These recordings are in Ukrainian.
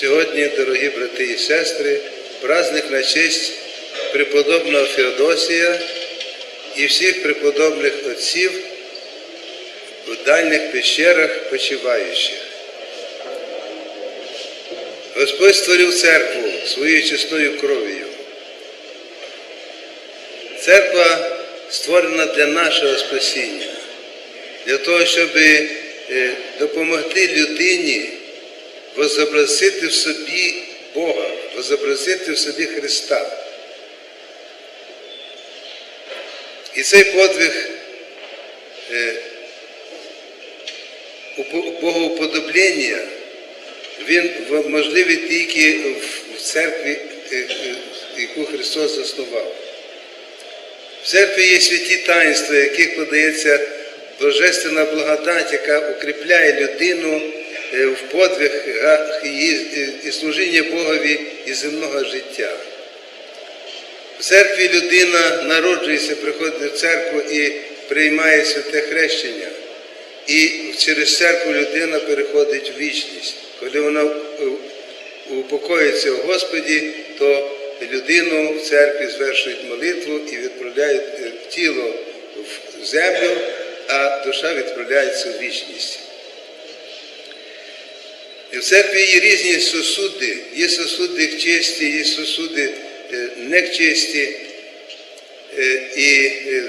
Сьогодні, дорогі брати і сестри, праздник на честь преподобного Феодосія і всіх преподобних отців в дальніх пещерах почиваючих. Господь створив церкву своєю чесною кров'ю. Церква створена для нашого спасіння, для того, щоб е, допомогти людині возобразити в собі Бога, возобразити в собі Христа. І цей подвиг е, богоуподоблення, він можливий тільки в- церкві, е, е, яку Христос заснував. В церкві є святі таїнства, яких подається божественна благодать, яка укріпляє людину в подвигах е, і служіння Богові і земного життя. В церкві людина народжується, приходить в церкву і приймає святе хрещення. І через церкву людина переходить в вічність. Коли вона е, упокоїться в Господі, то людину в церкві звершують молитву і відправляють е, тіло в землю, а душа відправляється в вічність. І в церкві є різні сосуди, є сосуди к честі, є сосуди е, не к честі. Е, І е,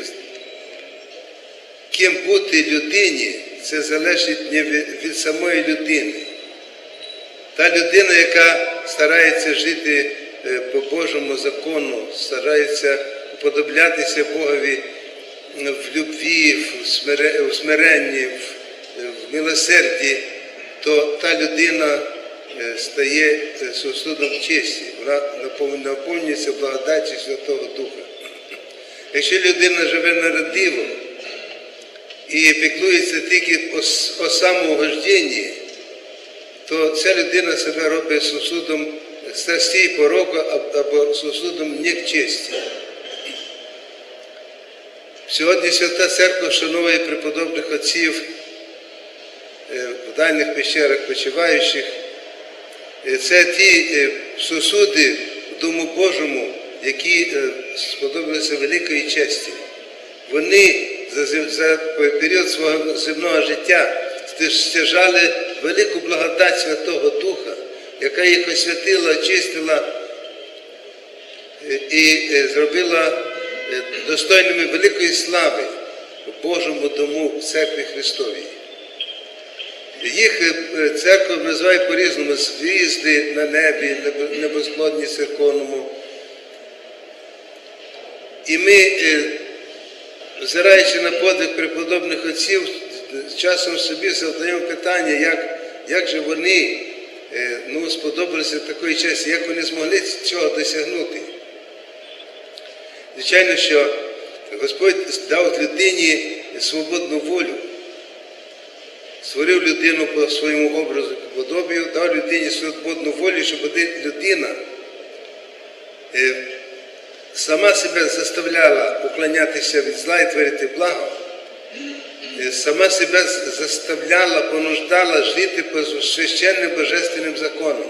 ким бути людині, це залежить не від, самої людини. Та людина, яка старається жити по Божому закону, старається уподоблятися Богові в любві, в смиренні, в, в милосерді, то та людина е, стає е, сосудом честі, вона наповнюється благодаті Святого Духа. Якщо людина живе нерадиво і піклується тільки о, с- то ця людина себе робить сусудом страсті і пороку або сусудом не честі. Сьогодні Свята Церква вшановує преподобних отців е, дальних пещерах почиваючих. Е, Це ті е, сосуди в Дому Божому, які е, сподобалися великої честі. Вони за, період свого земного життя стяжали велику благодать Святого Духа, яка їх освятила, очистила і зробила достойними великої слави в Божому дому в церкві Христовій. Їх е, е, церква називає по-різному звізди на небі, небо- небосклонні церковному. І ми, е, взираючи на подвиг преподобних отців, часом собі задаємо питання, як, як же вони ну, сподобалися такої часі, як вони змогли цього досягнути. Звичайно, що Господь дав людині свободну волю, створив людину по своєму образу і подобію, дав людині свободну волю, щоб людина е, сама себе заставляла уклонятися від зла і творити благо, е, сама себе заставляла, понуждала жити по священним божественним законам,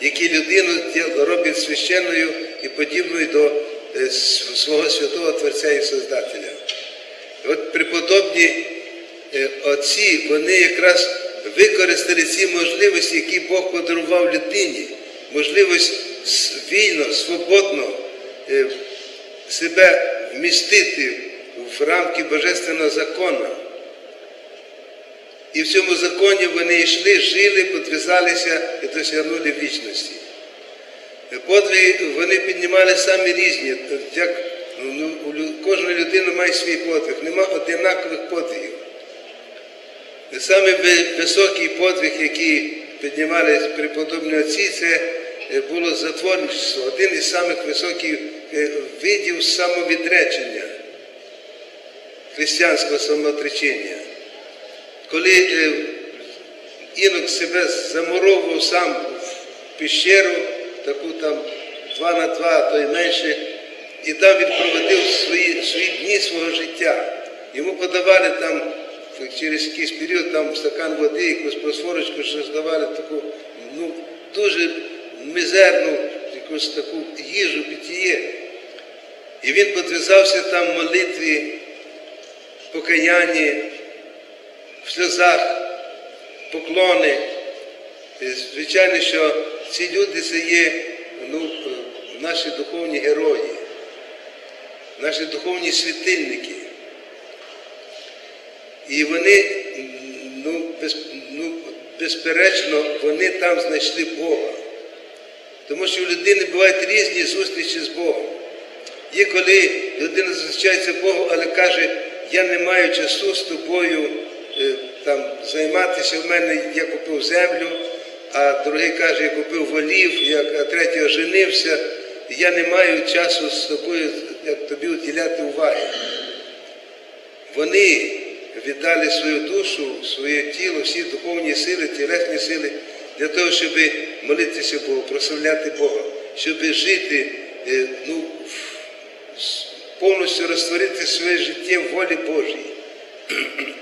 які людину роблять священною і подібною до е, свого святого Творця і Создателя. От преподобні отці, вони якраз використали ці можливості, які Бог подарував людині, можливість вільно, свободно е, себе вмістити в рамки Божественного закону. І в цьому законі вони йшли, жили, підв'язалися і досягнули вічності. Подвиги вони піднімали самі різні. Як, ну, кожна людина має свій подвиг, нема одинакових подвигів. Саме високий подвиг, який піднімали преподобні отці, це е, було затворничество, один із самих високих е, видів самовідречення, християнського самоотречення. Коли е, інок себе замуровував сам в піщеру, таку там два на два, а то й менше, і там він проводив свої, свої дні свого життя. Йому подавали там через якийсь період там стакан води, якусь просфорочку, що здавали таку, ну, дуже мізерну якусь таку їжу, питіє. І він підв'язався там в молитві, покаянні, в сльозах, поклони. І, Звичайно, що ці люди це є ну, наші духовні герої, наші духовні світильники. І вони, ну, без, ну, безперечно, вони там знайшли Бога. Тому що у людини бувають різні зустрічі з Богом. Є коли людина зустрічається Богу, але каже, я не маю часу з тобою е, там, займатися, в мене я купив землю, а другий каже, я купив волів, я, а третій оженився, я не маю часу з тобою тобі уділяти уваги. Вони віддали свою душу, своє тіло, всі духовні сили, тілесні сили для того, щоб молитися Богу, прославляти Бога, щоб жити, е, ну, повністю розтворити своє життя в волі Божій.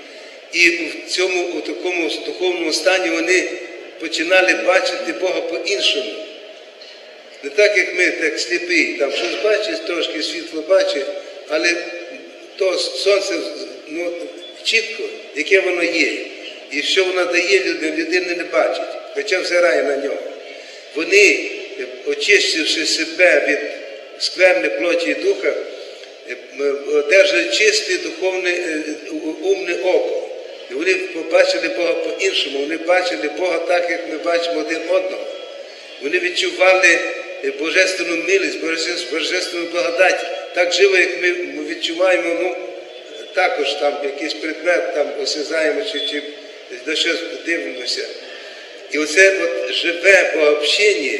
І в цьому у такому духовному стані вони починали бачити Бога по-іншому. Не так, як ми, так сліпий, там щось бачить, трошки світло бачить, але то сонце ну, чітко, яке воно є. І що воно дає людині, людина не бачить, хоча взирає на нього. Вони, е, очистивши себе від скверни плоті і духа, е, одержали чисте духовне умне око. І вони побачили Бога по-іншому, вони бачили Бога так, як ми бачимо один одного. Вони відчували е, божественну милість, божественну- благодать так живо, як ми відчуваємо, ну, також там якийсь предмет там осязаємо чи, чи до щось дивимося. І оце от живе пообщення,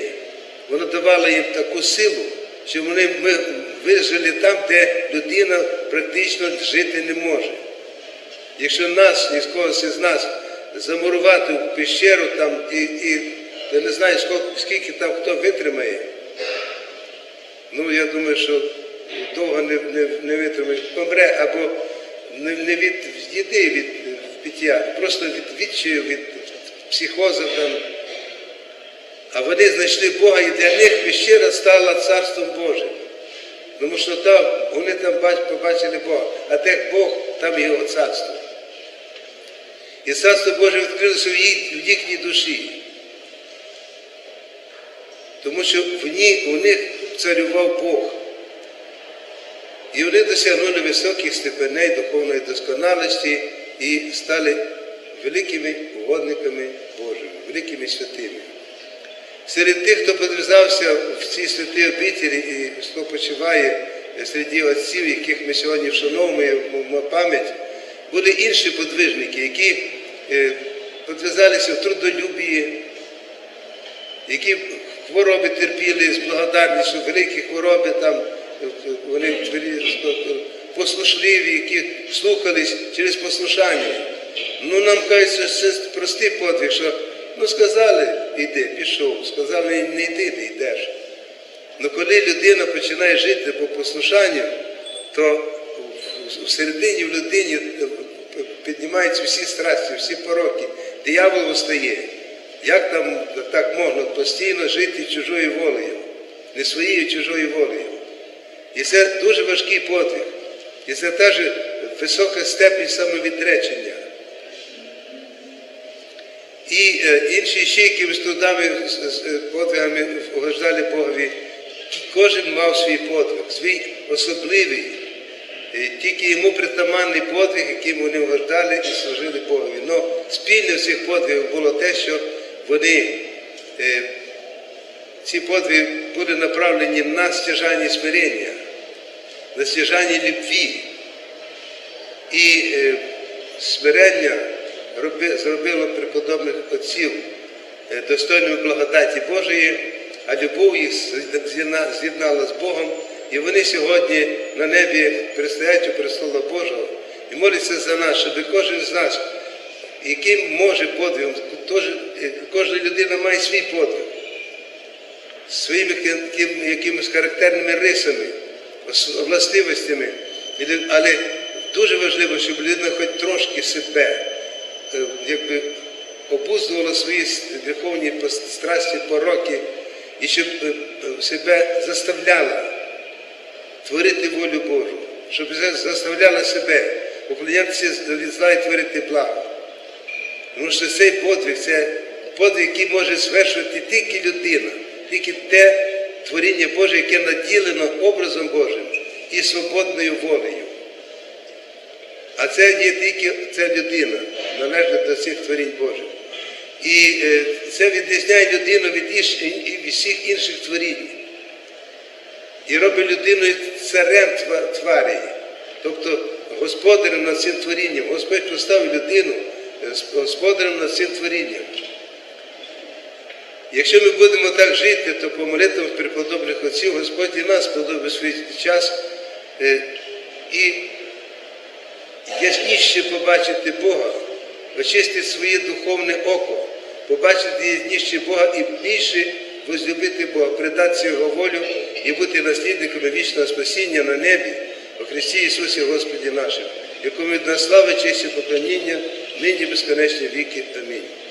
воно давало їм таку силу, що вони ми вижили там, де людина практично жити не може. Якщо нас, ні з когось із нас, замурувати в пещеру там і, і я не знаю, скільки, скільки там хто витримає, ну я думаю, що довго не, не, не витримає, помре або не, від їди від пиття, просто від відчаю, від психозу там. А вони знайшли Бога, і для них пещера стала Царством Божим. Тому що там, вони там побачили Бога, а де Бог, там його царство. І царство Боже відкрилося в їхній душі. Тому що в ній, у них царював Бог. Вони досягнули високих степеней духовної досконалості і стали великими угодниками Божими, великими святими. Серед тих, хто підв'язався в цій святій обітелі і хто почиває серед отців, яких ми сьогодні вшановуємо пам'ять, були інші подвижники, які е, підв'язалися в трудолюбії, які хвороби терпіли з благодарністю, великі хвороби там, вони послушливі, які слухались через послушання. Ну, нам кажеться, що це простий подвиг, що ну сказали, йди, пішов, сказали, не йди, ти йдеш. Ну коли людина починає жити по послушанню, то всередині в людині піднімаються всі страсті, всі пороки. Диявол устає. Як там так можна постійно жити чужою волею, не своєю чужою волею? І це дуже важкий подвиг. І це теж висока степінь самовідречення. І е, інші ще якимись трудами, з- е, подвигами угождали Богові. Кожен мав свій подвиг, свій особливий, е, тільки йому притаманний подвиг, яким вони угождали і служили Богові. Но спільне цих подвигах було те, що вони, е, ці подвиги були направлені на стяжання смирення, на любві. І е, смирення зробило преподобних отців е, достойними благодаті Божої, а любов їх з'єднала з Богом, і вони сьогодні на небі предстоять у престола Божого і моляться за нас, щоб кожен з нас, яким може подвигом, е, кожна людина має свій подвиг своїми яким- якимись характерними рисами, властивостями. Але дуже важливо, щоб людина хоч трошки себе е, якби, обуздувала свої гріховні страсті, пороки, і щоб е, себе заставляла творити волю Божу, щоб заставляла себе уклонятися від зла і творити благо. Тому що цей подвиг це подвиг, який може звершувати тільки людина, тільки те творіння Боже, яке наділено образом Божим і свободною волею. А це є тільки ця людина, належна до цих творінь Божих. І е, це відрізняє людину від, від всіх інших творінь. І робить людиною царем тва- тварі, тобто господарем над цим творінням. Господь поставив людину е, господарем над цим творінням. Якщо ми будемо так жити, то по молитвам преподобних отців Господь і нас подобає свій час е, і ясніше побачити Бога, очистити своє духовне око, побачити ясніше Бога і більше возлюбити Бога, предатися Його волю і бути наслідниками вічного спасіння на небі у Христі Ісусі Господі нашим, якому від нас слава, честь і поклоніння, нині безконечні віки. Амінь.